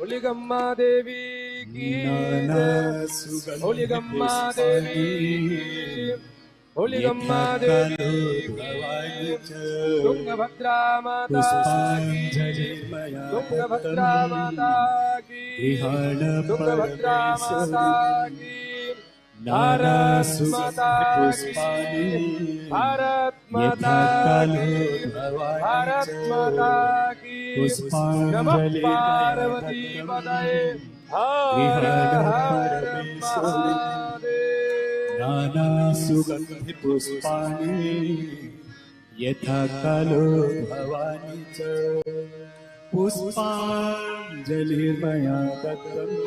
Huligamma Devi key ನಾನಾ ಜಯ. ಸುಗಂಧ ಹುಲಿಗಮ್ಮ ದೇವಿ ಹುಲಿಗಮ್ಮ ದೇವಿ ಕೀ. ತುಂಗಭದ್ರಾ ಮಾತಾ ಕೀ. ತುಂಗಭದ್ರಾ ಮಾತಾ ಕೀ. ತುಂಗಭದ್ರಾ ಮಾತಾ ಕೀ. ಭಾರತ್ ಮಾತಾ ಕೀ. ಭಾರತ್ ಮಾತಾ ಕೀ. ಭಾರತ್ ಮಾತಾ ಕೀ ನಮಃ ಪಾರ್ವತಿ ಪದಯೇ ಹರ ಹರ ಮಹಾದೇವ नाना सुगन्धि पुष्पाणि यथा कालो भवानी च पुष्पाञ्जलिर्मया दत्तम्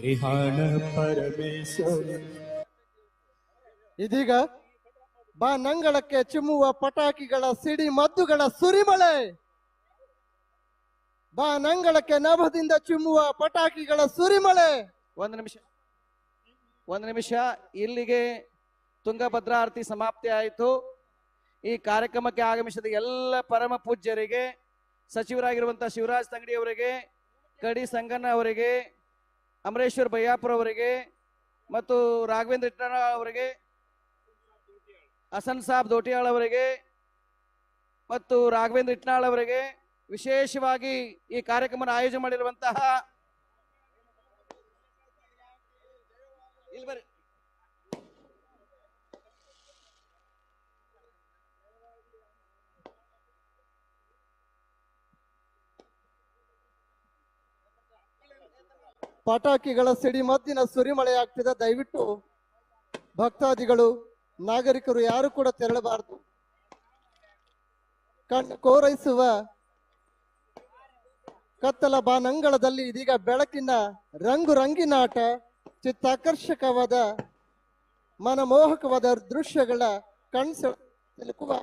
गृहाण परमेश्वर ಇದೀಗ ಬಾ ನಂಗಳಕ್ಕೆ ಚಿಮ್ಮುವ ಪಟಾಕಿಗಳ ಸಿಡಿ ಮದ್ದುಗಳ ಸುರಿಮಳೆ ಬಾ ನಂಗಳಕ್ಕೆ ನಭದಿಂದ ಚಿಮ್ಮುವ ಪಟಾಕಿಗಳ ಸುರಿಮಳೆ. ಒಂದು ನಿಮಿಷ ಒಂದು ನಿಮಿಷ, ಇಲ್ಲಿಗೆ ತುಂಗಭದ್ರಾ ಆರತಿ ಸಮಾಪ್ತಿ ಆಯಿತು. ಈ ಕಾರ್ಯಕ್ರಮಕ್ಕೆ ಆಗಮಿಸಿದ ಎಲ್ಲ ಪರಮ ಪೂಜ್ಯರಿಗೆ ಸಚಿವರಾಗಿರುವಂತಹ ಶಿವರಾಜ್ ತಂಗಡಿ ಅವರಿಗೆ, ಕಡಿ ಸಂಗಣ್ಣ ಅವರಿಗೆ, ಅಮರೇಶ್ವರ್ ಬಯ್ಯಾಪುರ ಅವರಿಗೆ, ಮತ್ತು ರಾಘವೇಂದ್ರ ಇಟ್ಟಣ ಅವರಿಗೆ, ಹಸನ್ ಸಾಬ್ ದೋಟಿಯಾಳ್ ಅವರಿಗೆ, ಮತ್ತು ರಾಘವೇಂದ್ರ ಇಟ್ನಾಳ್ ಅವರಿಗೆ ವಿಶೇಷವಾಗಿ ಈ ಕಾರ್ಯಕ್ರಮ ಆಯೋಜನೆ ಮಾಡಿರುವಂತಹ ಪಟಾಕಿಗಳ ಸಿಡಿ ಮದ್ದಿನ ಸುರಿಮಳೆ ಆಗ್ತಿದೆ ದಯವಿಟ್ಟು ಭಕ್ತಾದಿಗಳು, ನಾಗರಿಕರು ಯಾರು ಕೂಡ ತೆರಳಬಾರದು. ಕಣ್ಣು ಕೋರೈಸುವ ಕತ್ತಲ ಬಾನಂಗಳದಲ್ಲಿ ಇದೀಗ ಬೆಳಕಿನ ರಂಗು ರಂಗಿನಾಟ ಚಿತ್ತಾಕರ್ಷಕವಾದ, ಮನಮೋಹಕವಾದ ದೃಶ್ಯಗಳ ಕಣ್ಸೆ ತಿಲುಕುವ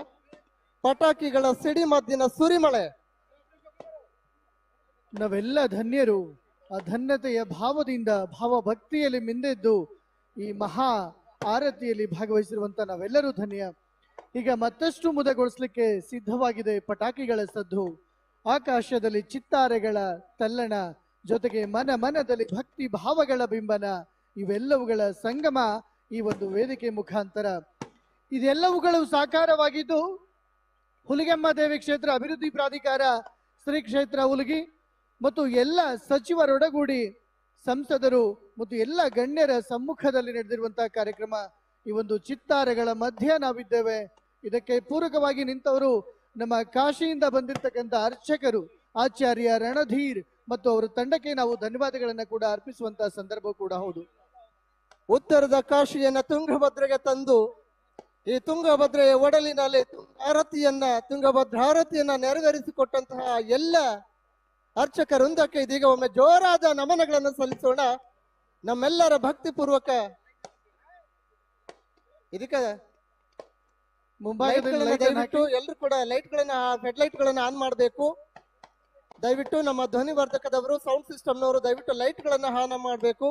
ಪಟಾಕಿಗಳ ಸಿಡಿಮದ್ದಿನ ಸುರಿಮಳೆ. ನಾವೆಲ್ಲ ಧನ್ಯರು. ಆ ಧನ್ಯತೆಯ ಭಾವದಿಂದ, ಭಾವಭಕ್ತಿಯಲ್ಲಿ ಮಿಂದೆದ್ದು ಈ ಮಹಾ ಆರತಿಯಲ್ಲಿ ಭಾಗವಹಿಸಿರುವಂತ ನಾವೆಲ್ಲರೂ ಧನ್ಯ. ಈಗ ಮತ್ತಷ್ಟು ಮುದಗೊಳಿಸ್ಲಿಕ್ಕೆ ಸಿದ್ಧವಾಗಿದೆ ಪಟಾಕಿಗಳ ಸದ್ದು. ಆಕಾಶದಲ್ಲಿ ಚಿತ್ತಾರೆಗಳ ತಲ್ಲಣ, ಜೊತೆಗೆ ಮನ ಮನದಲ್ಲಿ ಭಕ್ತಿ ಭಾವಗಳ ಬಿಂಬನ, ಇವೆಲ್ಲವುಗಳ ಸಂಗಮ ಈ ಒಂದು ವೇದಿಕೆ ಮುಖಾಂತರ. ಇದೆಲ್ಲವುಗಳು ಸಾಕಾರವಾಗಿದ್ದು, ಹುಲಿಗೆಮ್ಮ ದೇವಿ ಕ್ಷೇತ್ರ ಅಭಿವೃದ್ಧಿ ಪ್ರಾಧಿಕಾರ, ಶ್ರೀ ಕ್ಷೇತ್ರ ಹುಲಿಗಿ ಮತ್ತು ಎಲ್ಲ ಸಚಿವರೊಡಗೂಡಿ ಸಂಸದರು ಮತ್ತು ಎಲ್ಲ ಗಣ್ಯರ ಸಮ್ಮುಖದಲ್ಲಿ ನಡೆದಿರುವಂತಹ ಕಾರ್ಯಕ್ರಮ. ಈ ಒಂದು ಚಿತ್ತಾರೆಗಳ ಮಧ್ಯೆ ನಾವಿದ್ದೇವೆ. ಇದಕ್ಕೆ ಪೂರಕವಾಗಿ ನಿಂತವರು ನಮ್ಮ ಕಾಶಿಯಿಂದ ಬಂದಿರತಕ್ಕಂಥ ಅರ್ಚಕರು ಆಚಾರ್ಯ ರಣಧೀರ್ ಮತ್ತು ಅವರ ತಂಡಕ್ಕೆ ನಾವು ಧನ್ಯವಾದಗಳನ್ನ ಕೂಡ ಅರ್ಪಿಸುವಂತಹ ಸಂದರ್ಭ ಕೂಡ ಹೌದು. ಉತ್ತರದ ಕಾಶಿಯನ್ನ ತುಂಗಭದ್ರೆಗೆ ತಂದು, ಈ ತುಂಗಭದ್ರೆಯ ಒಡಲಿನಲ್ಲಿ ಆರತಿಯನ್ನ, ತುಂಗಭದ್ರ ಆರತಿಯನ್ನ ನೆರವೇರಿಸಿಕೊಟ್ಟಂತಹ ಎಲ್ಲ ಅರ್ಚಕ ವೃಂದಕ್ಕೆ ಇದೀಗ ಒಮ್ಮೆ ಜೋರಾದ ನಮನಗಳನ್ನು ಸಲ್ಲಿಸೋಣ. ನಮ್ಮೆಲ್ಲರ ಭಕ್ತಿಪೂರ್ವಕ ಇದಕ್ಕೆ ಮುಂಭಾಗದಲ್ಲಿ ದಯವಿಟ್ಟು ಎಲ್ಲರೂ ಕೂಡ ಲೈಟ್ ಗಳನ್ನ ಹೆಡ್ ಲೈಟ್ ಗಳನ್ನ ಆನ್ ಮಾಡಬೇಕು. ದಯವಿಟ್ಟು ನಮ್ಮ ಧ್ವನಿವರ್ಧಕದವರು ಸೌಂಡ್ ಸಿಸ್ಟಮ್ನವರು ದಯವಿಟ್ಟು ಲೈಟ್ ಗಳನ್ನ ಆನ್ ಮಾಡಬೇಕು.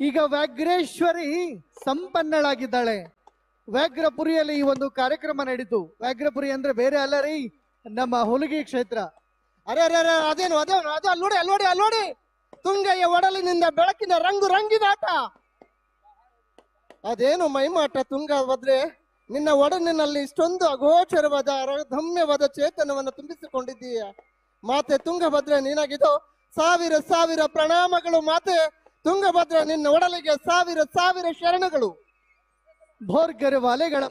ಈಗ ವ್ಯಾಘ್ರೇಶ್ವರಿ ಸಂಪನ್ನಳಾಗಿದ್ದಾಳೆ. ವ್ಯಾಘ್ರಪುರಿಯಲ್ಲಿ ಈ ಒಂದು ಕಾರ್ಯಕ್ರಮ ನಡೀತು. ವ್ಯಾಘ್ರಪುರಿ ಅಂದ್ರೆ ಬೇರೆ ಅಲ್ಲ ರೀ ನಮ್ಮ ಹುಲಗಿ ಕ್ಷೇತ್ರ. ಅರೆ ಅರೆ ಅರೆ ಅದೇನು ಅದೇನು ಅದೇ ಅಲ್ಲಿ ನೋಡಿ ಅಲ್ಲಿ ನೋಡಿ ಅಲ್ಲಿ ನೋಡಿ. ತುಂಗಯ್ಯ ಒಡಲಿನಿಂದ ಬೆಳಕಿನ ರಂಗು ರಂಗಿದಾಟ. ಅದೇನು ಮೈಮಾಟ ತುಂಗಭದ್ರೆ ನಿನ್ನ ಒಡನಿನಲ್ಲಿ ಇಷ್ಟೊಂದು ಅಗೋಚರವಾದ ರಮ್ಯವಾದ ಚೇತನವನ್ನು ತುಂಬಿಸಿಕೊಂಡಿದ್ದೀಯ. ಮಾತೆ, ತುಂಗಭದ್ರೆ ನಿನಗಿದು ಸಾವಿರ ಸಾವಿರ ಪ್ರಣಾಮಗಳು. ಮಾತೆ, ತುಂಗಭದ್ರೆ, ನಿನ್ನ ಒಡಲಿಗೆ ಸಾವಿರ ಸಾವಿರ ಶರಣಗಳು. ಭೋರ್ಗರ ವಾಲೆಗಳ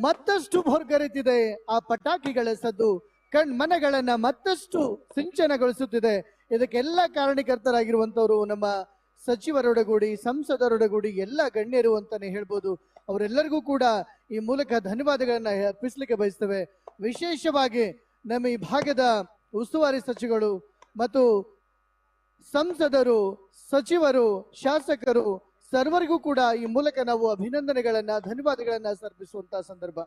ಮತ್ತಷ್ಟು ಭೋರ್ಗರೆತಿದೆ. ಆ ಪಟಾಕಿಗಳ ಸದ್ದು ಕಣ್ ಮನಗಳನ್ನ ಮತ್ತಷ್ಟು ಸಿಂಚನಗೊಳಿಸುತ್ತಿದೆ. ಇದಕ್ಕೆಲ್ಲ ಕಾರಣಕರ್ತರಾಗಿರುವಂತವರು ನಮ್ಮ ಸಚಿವರೊಡಗೂಡಿ, ಸಂಸದರೊಡಗೂಡಿ ಎಲ್ಲ ಗಣ್ಯರು ಅಂತಾನೆ ಹೇಳ್ಬೋದು. ಅವರೆಲ್ಲರಿಗೂ ಕೂಡ ಈ ಮೂಲಕ ಧನ್ಯವಾದಗಳನ್ನ ಅರ್ಪಿಸ್ಲಿಕ್ಕೆ ಬಯಸ್ತೇವೆ. ವಿಶೇಷವಾಗಿ ನಮ್ಮ ಈ ಭಾಗದ ಉಸ್ತುವಾರಿ ಸಚಿವರು ಮತ್ತು ಸಂಸದರು, ಸಚಿವರು, ಶಾಸಕರು ಸರ್ವರಿಗೂ ಕೂಡ ಈ ಮೂಲಕ ನಾವು ಅಭಿನಂದನೆಗಳನ್ನ, ಧನ್ಯವಾದಗಳನ್ನ ಸರ್ಪಿಸುವಂತಹ ಸಂದರ್ಭ.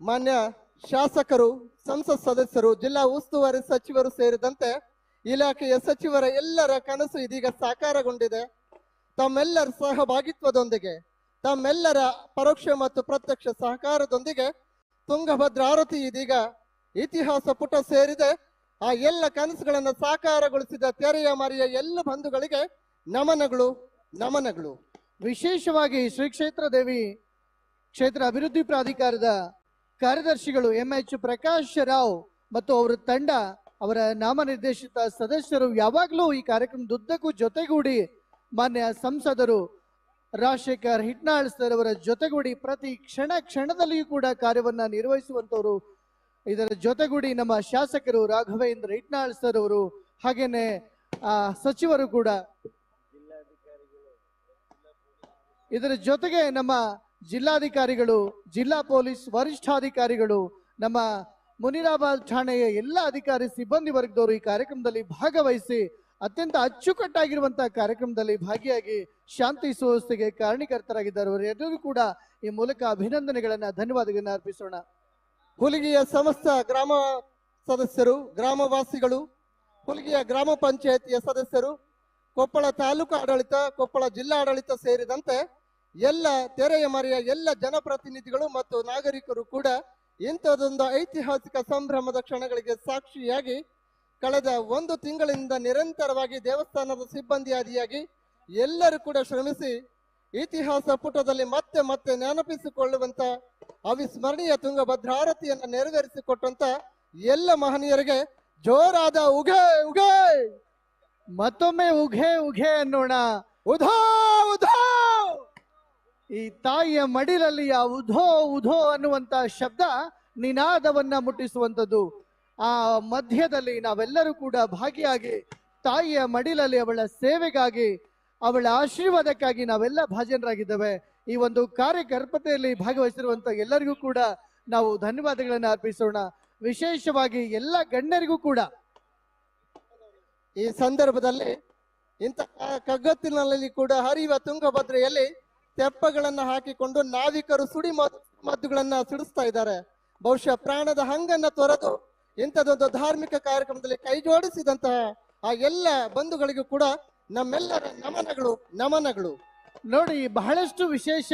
ಮಾನ್ಯ ಶಾಸಕರು, ಸಂಸತ್ ಸದಸ್ಯರು, ಜಿಲ್ಲಾ ಉಸ್ತುವಾರಿ ಸಚಿವರು ಸೇರಿದಂತೆ ಇಲಾಖೆಯ ಸಚಿವರ ಎಲ್ಲರ ಕನಸು ಇದೀಗ ಸಾಕಾರಗೊಂಡಿದೆ. ತಮ್ಮೆಲ್ಲರ ಸಹಭಾಗಿತ್ವದೊಂದಿಗೆ, ತಮ್ಮೆಲ್ಲರ ಪರೋಕ್ಷ ಮತ್ತು ಪ್ರತ್ಯಕ್ಷ ಸಹಕಾರದೊಂದಿಗೆ ತುಂಗಭದ್ರ ಆರತಿ ಇದೀಗ ಇತಿಹಾಸ ಪುಟ ಸೇರಿದೆ. ಆ ಎಲ್ಲ ಕನಸುಗಳನ್ನು ಸಾಕಾರಗೊಳಿಸಿದ ತೆರೆಯ ಮರಿಯ ಎಲ್ಲ ಬಂಧುಗಳಿಗೆ ನಮನಗಳು ನಮನಗಳು. ವಿಶೇಷವಾಗಿ ಶ್ರೀ ಕ್ಷೇತ್ರ ದೇವಿ, ಕ್ಷೇತ್ರ ಅಭಿವೃದ್ಧಿ ಪ್ರಾಧಿಕಾರದ ಕಾರ್ಯದರ್ಶಿಗಳು ಎಂ ಎಚ್ ಪ್ರಕಾಶ್ ರಾವ್ ಮತ್ತು ಅವರ ತಂಡ ಅವರ ನಾಮನಿರ್ದೇಶಿತ ಸದಸ್ಯರು ಯಾವಾಗಲೂ ಈ ಕಾರ್ಯಕ್ರಮದುದ್ದಕ್ಕೂ ಜೊತೆಗೂಡಿ ಮಾನ್ಯ ಸಂಸದರು ರಾಜಶೇಖರ್ ಹಿಟ್ನಾಳ್ ಸರ್ ಅವರ ಜೊತೆಗೂಡಿ ಪ್ರತಿ ಕ್ಷಣ ಕ್ಷಣದಲ್ಲಿಯೂ ಕೂಡ ಕಾರ್ಯವನ್ನ ನಿರ್ವಹಿಸುವಂತವರು, ಇದರ ಜೊತೆಗೂಡಿ ನಮ್ಮ ಶಾಸಕರು ರಾಘವೇಂದ್ರ ಹಿಟ್ನಾಳ್ ಸರ್ ಅವರು, ಹಾಗೇನೆ ಸಚಿವರು ಕೂಡ. ಇದರ ಜೊತೆಗೆ ನಮ್ಮ ಜಿಲ್ಲಾಧಿಕಾರಿಗಳು, ಜಿಲ್ಲಾ ಪೊಲೀಸ್ ವರಿಷ್ಠಾಧಿಕಾರಿಗಳು, ನಮ್ಮ ಮುನಿರಾಬಾದ್ ಠಾಣೆಯ ಎಲ್ಲ ಅಧಿಕಾರಿ, ಸಿಬ್ಬಂದಿ ವರ್ಗದವರು ಈ ಕಾರ್ಯಕ್ರಮದಲ್ಲಿ ಭಾಗವಹಿಸಿ ಅತ್ಯಂತ ಅಚ್ಚುಕಟ್ಟಾಗಿರುವಂತಹ ಕಾರ್ಯಕ್ರಮದಲ್ಲಿ ಭಾಗಿಯಾಗಿ ಶಾಂತಿ ಸುವ್ಯವಸ್ಥೆಗೆ ಕಾರಣೀಕರ್ತರಾಗಿದ್ದಾರೆ. ಅವರೆಲ್ಲರೂ ಕೂಡ ಈ ಮೂಲಕ ಅಭಿನಂದನೆಗಳನ್ನ, ಧನ್ಯವಾದಗಳನ್ನ ಅರ್ಪಿಸೋಣ. ಹುಲಿಗಿಯ ಸಮಸ್ತ ಗ್ರಾಮ ಸದಸ್ಯರು, ಗ್ರಾಮವಾಸಿಗಳು, ಹುಲಿಗಿಯ ಗ್ರಾಮ ಪಂಚಾಯತಿಯ ಸದಸ್ಯರು, ಕೊಪ್ಪಳ ತಾಲೂಕು ಆಡಳಿತ, ಕೊಪ್ಪಳ ಜಿಲ್ಲಾ ಆಡಳಿತ ಸೇರಿದಂತೆ ಎಲ್ಲ ತೆರೆಯ ಮರೆಯ ಎಲ್ಲ ಜನಪ್ರತಿನಿಧಿಗಳು ಮತ್ತು ನಾಗರಿಕರು ಕೂಡ ಇಂಥದೊಂದು ಐತಿಹಾಸಿಕ ಸಂಭ್ರಮದ ಕ್ಷಣಗಳಿಗೆ ಸಾಕ್ಷಿಯಾಗಿ ಕಳೆದ ಒಂದು ತಿಂಗಳಿಂದ ನಿರಂತರವಾಗಿ ದೇವಸ್ಥಾನದ ಸಿಬ್ಬಂದಿಯಾದಿಯಾಗಿ ಎಲ್ಲರೂ ಕೂಡ ಶ್ರಮಿಸಿ ಇತಿಹಾಸ ಪುಟದಲ್ಲಿ ಮತ್ತೆ ಮತ್ತೆ ನೆನಪಿಸಿಕೊಳ್ಳುವಂತ ಅವಿಸ್ಮರಣೀಯ ತುಂಗಭದ್ರಾರತಿಯನ್ನು ನೆರವೇರಿಸಿಕೊಟ್ಟಂತ ಎಲ್ಲ ಮಹನೀಯರಿಗೆ ಜೋರಾದ ಉಘೆ ಉಘೆ! ಮತ್ತೊಮ್ಮೆ ಉಘೆ ಉಘೆ ಅನ್ನೋಣ. ಉಧೋ ಉಧೋ! ಈ ತಾಯಿಯ ಮಡಿಲಲ್ಲಿ ಆ ಉಧೋ ಉಧೋ ಅನ್ನುವಂತ ಶಬ್ದ ನಿನಾದವನ್ನ ಮುಟ್ಟಿಸುವಂಥದ್ದು. ಆ ಮಧ್ಯದಲ್ಲಿ ನಾವೆಲ್ಲರೂ ಕೂಡ ಭಾಗಿಯಾಗಿ ತಾಯಿಯ ಮಡಿಲಲ್ಲಿ ಅವಳ ಸೇವೆಗಾಗಿ, ಅವಳ ಆಶೀರ್ವಾದಕ್ಕಾಗಿ ನಾವೆಲ್ಲ ಭಾಜನರಾಗಿದ್ದೇವೆ. ಈ ಒಂದು ಕಾರ್ಯಕರ್ಪತೆಯಲ್ಲಿ ಭಾಗವಹಿಸಿರುವಂತ ಎಲ್ಲರಿಗೂ ಕೂಡ ನಾವು ಧನ್ಯವಾದಗಳನ್ನ ಅರ್ಪಿಸೋಣ. ವಿಶೇಷವಾಗಿ ಎಲ್ಲ ಗಣ್ಯರಿಗೂ ಕೂಡ. ಈ ಸಂದರ್ಭದಲ್ಲಿ ಇಂತಹ ಕಗ್ಗತ್ತಿನಲ್ಲಿ ಕೂಡ ಹರಿಯುವ ತುಂಗಭದ್ರೆಯಲ್ಲಿ ತೆಪ್ಪಗಳನ್ನ ಹಾಕಿಕೊಂಡು ನಾವಿಕರು ಸುಡಿ ಮದ್- ಮದ್ದುಗಳನ್ನ ಸಿಡಿಸ್ತಾ ಇದ್ದಾರೆ. ಬಹುಶಃ ಪ್ರಾಣದ ಹಂಗನ್ನ ತೊರೆದು ಇಂಥದೊಂದು ಧಾರ್ಮಿಕ ಕಾರ್ಯಕ್ರಮದಲ್ಲಿ ಕೈ ಜೋಡಿಸಿದಂತಹ ಆ ಎಲ್ಲ ಬಂಧುಗಳಿಗೂ ಕೂಡ ನಮ್ಮೆಲ್ಲರ ನಮನಗಳು ನಮನಗಳು. ನೋಡಿ, ಬಹಳಷ್ಟು ವಿಶೇಷ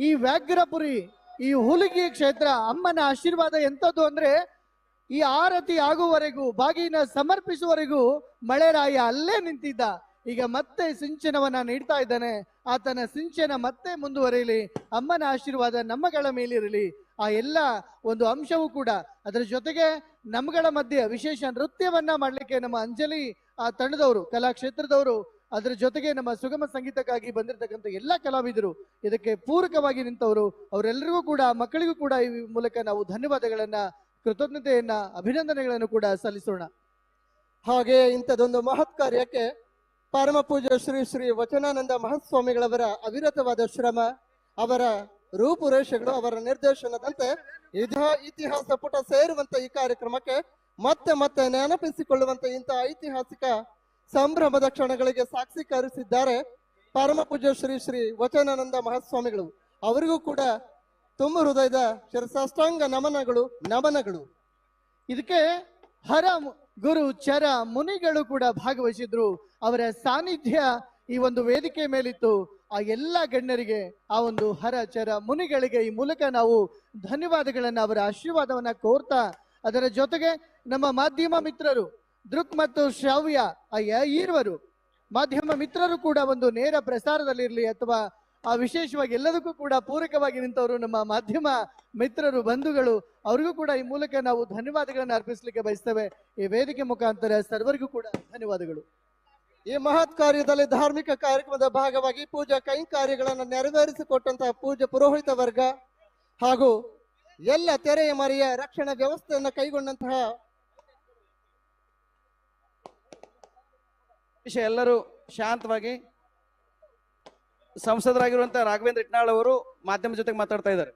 ಈ ವ್ಯಾಘ್ರಪುರಿ, ಈ ಹುಲಿಗಿ ಕ್ಷೇತ್ರ ಅಮ್ಮನ ಆಶೀರ್ವಾದ ಎಂಥದ್ದು ಅಂದ್ರೆ ಈ ಆರತಿ ಆಗುವವರೆಗೂ, ಬಾಗಿನ ಸಮರ್ಪಿಸುವವರೆಗೂ ಮಳೆರಾಯ ಅಲ್ಲೇ ನಿಂತಿದ್ದ. ಈಗ ಮತ್ತೆ ಸಿಂಚನವನ್ನ ನೀಡ್ತಾ ಇದ್ದಾನೆ. ಆತನ ಸಿಂಚನ ಮತ್ತೆ ಮುಂದುವರಿಯಲಿ, ಅಮ್ಮನ ಆಶೀರ್ವಾದ ನಮ್ಮಗಳ ಮೇಲಿರಲಿ. ಆ ಎಲ್ಲ ಒಂದು ಅಂಶವೂ ಕೂಡ ಅದರ ಜೊತೆಗೆ ನಮ್ಮಗಳ ಮಧ್ಯೆ ವಿಶೇಷ ನೃತ್ಯವನ್ನ ಮಾಡಲಿಕ್ಕೆ ನಮ್ಮ ಅಂಜಲಿ, ಆ ತಂಡದವರು, ಕಲಾಕ್ಷೇತ್ರದವರು, ಅದರ ಜೊತೆಗೆ ನಮ್ಮ ಸುಗಮ ಸಂಗೀತಕ್ಕಾಗಿ ಬಂದಿರತಕ್ಕಂಥ ಎಲ್ಲ ಕಲಾವಿದರು ಇದಕ್ಕೆ ಪೂರಕವಾಗಿ ನಿಂತವರು. ಅವರೆಲ್ಲರಿಗೂ ಕೂಡ, ಮಕ್ಕಳಿಗೂ ಕೂಡ ಈ ಮೂಲಕ ನಾವು ಧನ್ಯವಾದಗಳನ್ನ, ಕೃತಜ್ಞತೆಯನ್ನ, ಅಭಿನಂದನೆಗಳನ್ನು ಕೂಡ ಸಲ್ಲಿಸೋಣ. ಹಾಗೆ ಇಂಥದ್ದೊಂದು ಮಹತ್ ಕಾರ್ಯಕ್ಕೆ ಪರಮ ಪೂಜ್ಯ ಶ್ರೀ ಶ್ರೀ ವಚನಾನಂದ ಮಹಾಸ್ವಾಮಿಗಳವರ ಅವಿರತವಾದ ಶ್ರಮ, ಅವರ ರೂಪುರೇಷೆಗಳು, ಅವರ ನಿರ್ದೇಶನದಂತೆ ಇತಿಹಾಸ ಪುಟ ಸೇರುವಂತ ಈ ಕಾರ್ಯಕ್ರಮಕ್ಕೆ ಮತ್ತೆ ಮತ್ತೆ ನೆನಪಿಸಿಕೊಳ್ಳುವಂತ ಇಂತಹ ಐತಿಹಾಸಿಕ ಸಂಭ್ರಮದ ಕ್ಷಣಗಳಿಗೆ ಸಾಕ್ಷೀಕರಿಸಿದ್ದಾರೆ ಪರಮ ಪೂಜ್ಯ ಶ್ರೀ ಶ್ರೀ ವಚನಾನಂದ ಮಹಾಸ್ವಾಮಿಗಳು. ಅವರಿಗೂ ಕೂಡ ತುಂಬ ಹೃದಯದ ಶಿರಸಾಷ್ಟಾಂಗ ನಮನಗಳು ನಮನಗಳು. ಇದಕ್ಕೆ ಹರ ಗುರು ಚರ ಮುನಿಗಳು ಕೂಡ ಭಾಗವಹಿಸಿದ್ರು. ಅವರ ಸಾನ್ನಿಧ್ಯ ಈ ಒಂದು ವೇದಿಕೆ ಮೇಲಿತ್ತು. ಆ ಎಲ್ಲ ಗಣ್ಯರಿಗೆ ಆ ಒಂದು ಹರ ಚರ ಮುನಿಗಳಿಗೆ ಈ ಮೂಲಕ ನಾವು ಧನ್ಯವಾದಗಳನ್ನ, ಅವರ ಆಶೀರ್ವಾದವನ್ನ ಕೋರ್ತಾ, ಅದರ ಜೊತೆಗೆ ನಮ್ಮ ಮಾಧ್ಯಮ ಮಿತ್ರರು ದೃಕ್ ಮತ್ತು ಶ್ರಾವ್ಯ ಆ ಯ- ಈರ್ವರು, ಮಾಧ್ಯಮ ಮಿತ್ರರು ಕೂಡ ಒಂದು ನೇರ ಪ್ರಸಾರದಲ್ಲಿರಲಿ ಅಥವಾ ಆ ವಿಶೇಷವಾಗಿ ಎಲ್ಲದಕ್ಕೂ ಕೂಡ ಪೂರಕವಾಗಿ ನಿಂತವರು ನಮ್ಮ ಮಾಧ್ಯಮ ಮಿತ್ರರು, ಬಂಧುಗಳು, ಅವರಿಗೂ ಕೂಡ ಈ ಮೂಲಕ ನಾವು ಧನ್ಯವಾದಗಳನ್ನು ಅರ್ಪಿಸಲಿಕ್ಕೆ ಬಯಸ್ತೇವೆ. ಈ ವೇದಿಕೆ ಮುಖಾಂತರ ಸರ್ವರಿಗೂ ಕೂಡ ಧನ್ಯವಾದಗಳು. ಈ ಮಹತ್ ಕಾರ್ಯದಲ್ಲಿ ಧಾರ್ಮಿಕ ಕಾರ್ಯಕ್ರಮದ ಭಾಗವಾಗಿ ಪೂಜಾ ಕೈಂಕಾರ್ಯಗಳನ್ನು ನೆರವೇರಿಸಿಕೊಟ್ಟಂತಹ ಪೂಜೆ ಪುರೋಹಿತ ವರ್ಗ ಹಾಗೂ ಎಲ್ಲ ತೆರೆಯ ಮರೆಯ ರಕ್ಷಣಾ ವ್ಯವಸ್ಥೆಯನ್ನು ಕೈಗೊಂಡಂತಹ ಎಲ್ಲರೂ ಶಾಂತವಾಗಿ ಸಂಸದರಾಗಿರುವಂತ ರಾಘವೇಂದ್ರ ಇಟ್ನಾಳ್ ಅವರು ಮಾಧ್ಯಮ ಜೊತೆಗೆ ಮಾತಾಡ್ತಾ ಇದ್ದಾರೆ.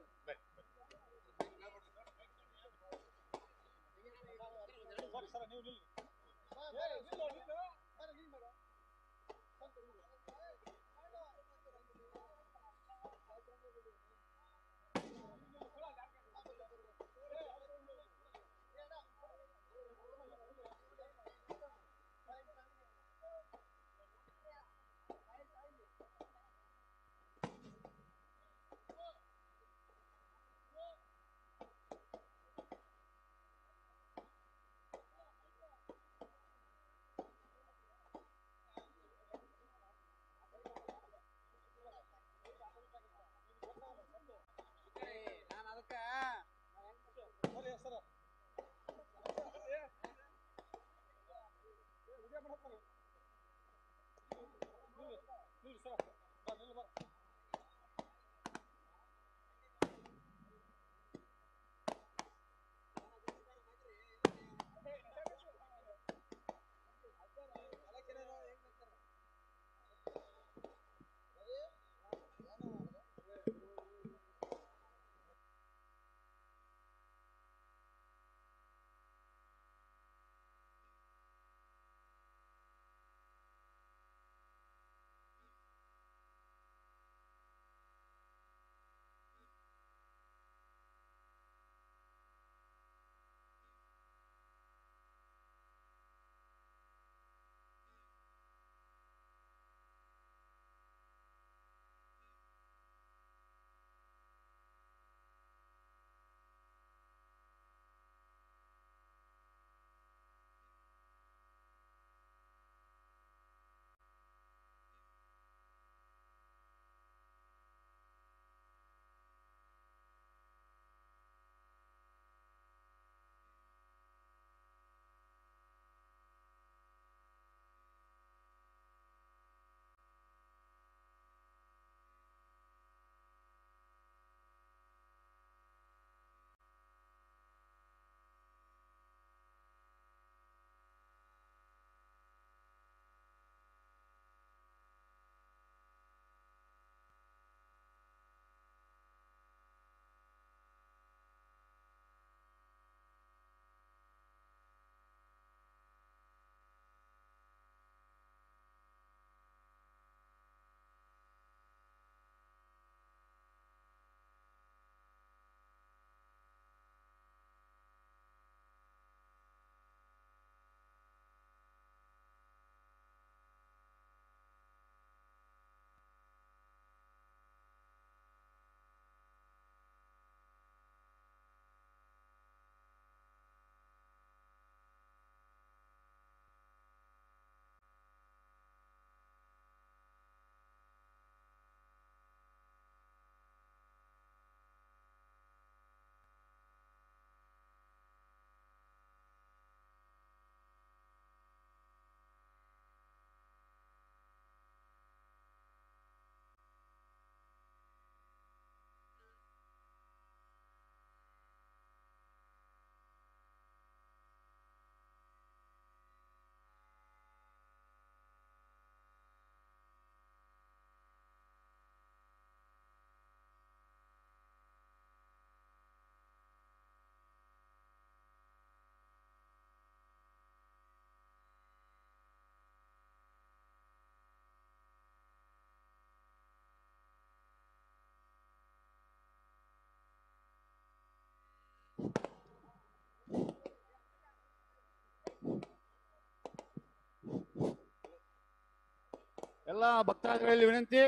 ಎಲ್ಲ ಭಕ್ತಾದಿಗಳಲ್ಲಿ ವಿನಂತಿ.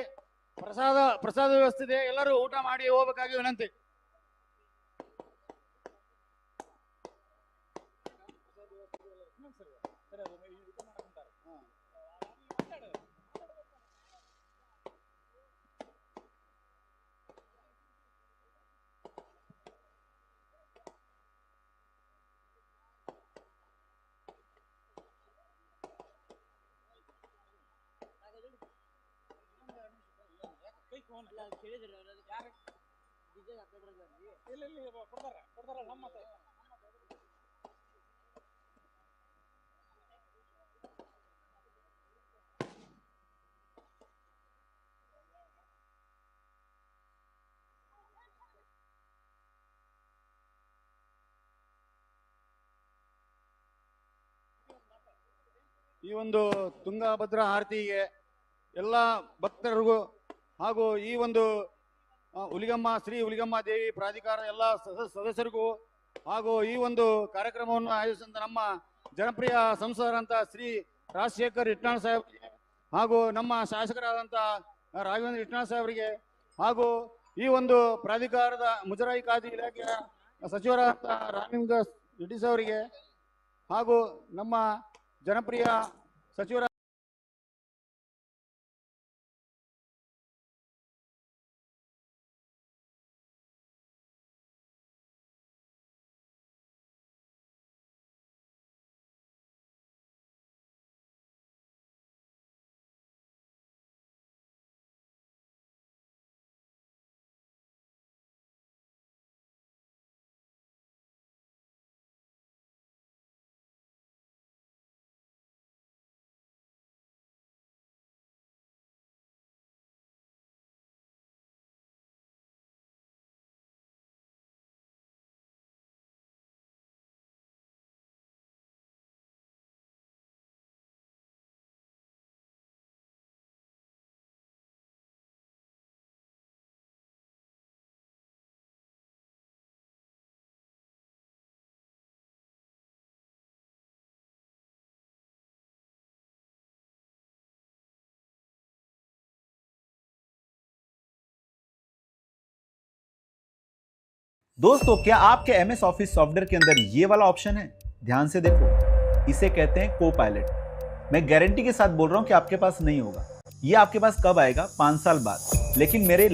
ಪ್ರಸಾದ ಪ್ರಸಾದ ವ್ಯವಸ್ಥೆ ಇದೆ. ಎಲ್ಲರೂ ಊಟ ಮಾಡಿ ಹೋಗ್ಬೇಕಾಗಿ ವಿನಂತಿ. ಈ ಒಂದು ತುಂಗಭದ್ರಾ ಆರತಿಗೆ ಎಲ್ಲ ಭಕ್ತರಿಗೂ ಹಾಗೂ ಈ ಒಂದು ಹುಲಿಗಮ್ಮ, ಶ್ರೀ ಹುಲಿಗಮ್ಮ ದೇವಿ ಪ್ರಾಧಿಕಾರ ಎಲ್ಲ ಸದ- ಸದಸ್ಯರಿಗೂ ಹಾಗೂ ಈ ಒಂದು ಕಾರ್ಯಕ್ರಮವನ್ನು ಆಯೋಜಿಸಿದ ನಮ್ಮ ಜನಪ್ರಿಯ ಸಂಸದರಂತ ಶ್ರೀ ರಾಜಶೇಖರ್ ಇಟ್ನಾಳ್ ಸಾಹೇಬ್ ಹಾಗೂ ನಮ್ಮ ಶಾಸಕರಾದಂಥ ರಾಘವೇಂದ್ರ ಇಟ್ನಾಳ್ ಸಾಹೇಬರಿಗೆ ಹಾಗೂ ಈ ಒಂದು ಪ್ರಾಧಿಕಾರದ ಮುಜರಾಯಿ ಖಾತೆ ಇಲಾಖೆಯ ಸಚಿವರಾದಂಥ ರಾಮಲಿಂಗ ರೆಡ್ಡಿ ಸಾಹೇಬರಿಗೆ ಹಾಗೂ ನಮ್ಮ ಜನಪ್ರಿಯ ಸಚಿವರ दोस्तों, क्या आपके एम एस ऑफ़िस सॉफ्टवेयर के अंदर ये वाला ऑप्शन है? ध्यान से देखो। इसे कहते हैं को पायलट मैं गारंटी के साथ बोल रहा हूँ कि आपके पास नहीं होगा। ये आपके पास कब आएगा? पाँच साल बाद। लेकिन मेरे